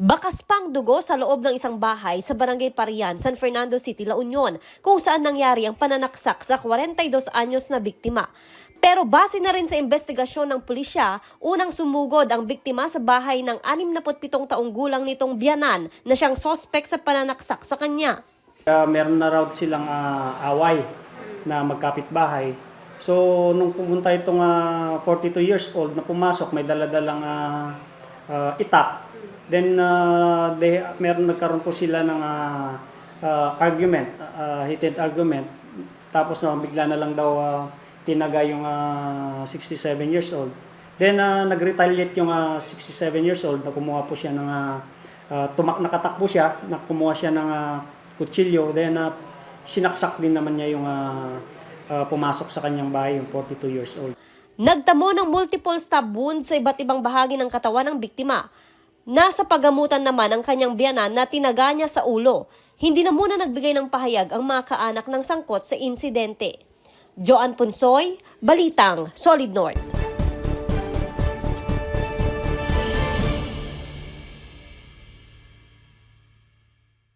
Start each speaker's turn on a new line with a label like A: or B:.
A: Bakas pang dugo sa loob ng isang bahay sa Barangay Parian, San Fernando City, La Union, kung saan nangyari ang pananaksak sa 42 anyos na biktima. Pero base na rin sa investigasyon ng pulisya, unang sumugod ang biktima sa bahay ng 67 taong gulang nitong biyanan na siyang sospek sa pananaksak sa kanya.
B: Uh, meron na raw silang ah, away na magkapit-bahay. So, nung pumunta itong ah, 42 years old na pumasok, may daladalang ah, ah, itak. Then, ah, they, meron nagkaroon po sila ng ah, ah, argument, ah, heated argument. Tapos na bigla na lang daw ah, tinaga yung ah, 67 years old. Then, ah, nag-retaliate yung ah, 67 years old na kumuha po siya ng ah, ah, tumak nakatakbo siya, na kumuha siya ng ah, kutsilyo, then uh, sinaksak din naman niya yung ah, ah, pumasok sa kanyang bahay, yung 42 years old.
A: Nagtamo ng multiple stab wound sa iba't ibang bahagi ng katawan ng biktima. Nasa pagamutan naman ang kanyang biyanan na tinaga niya sa ulo. Hindi na muna nagbigay ng pahayag ang mga kaanak ng sangkot sa insidente. Joan Punsoy, Balitang, Solid North.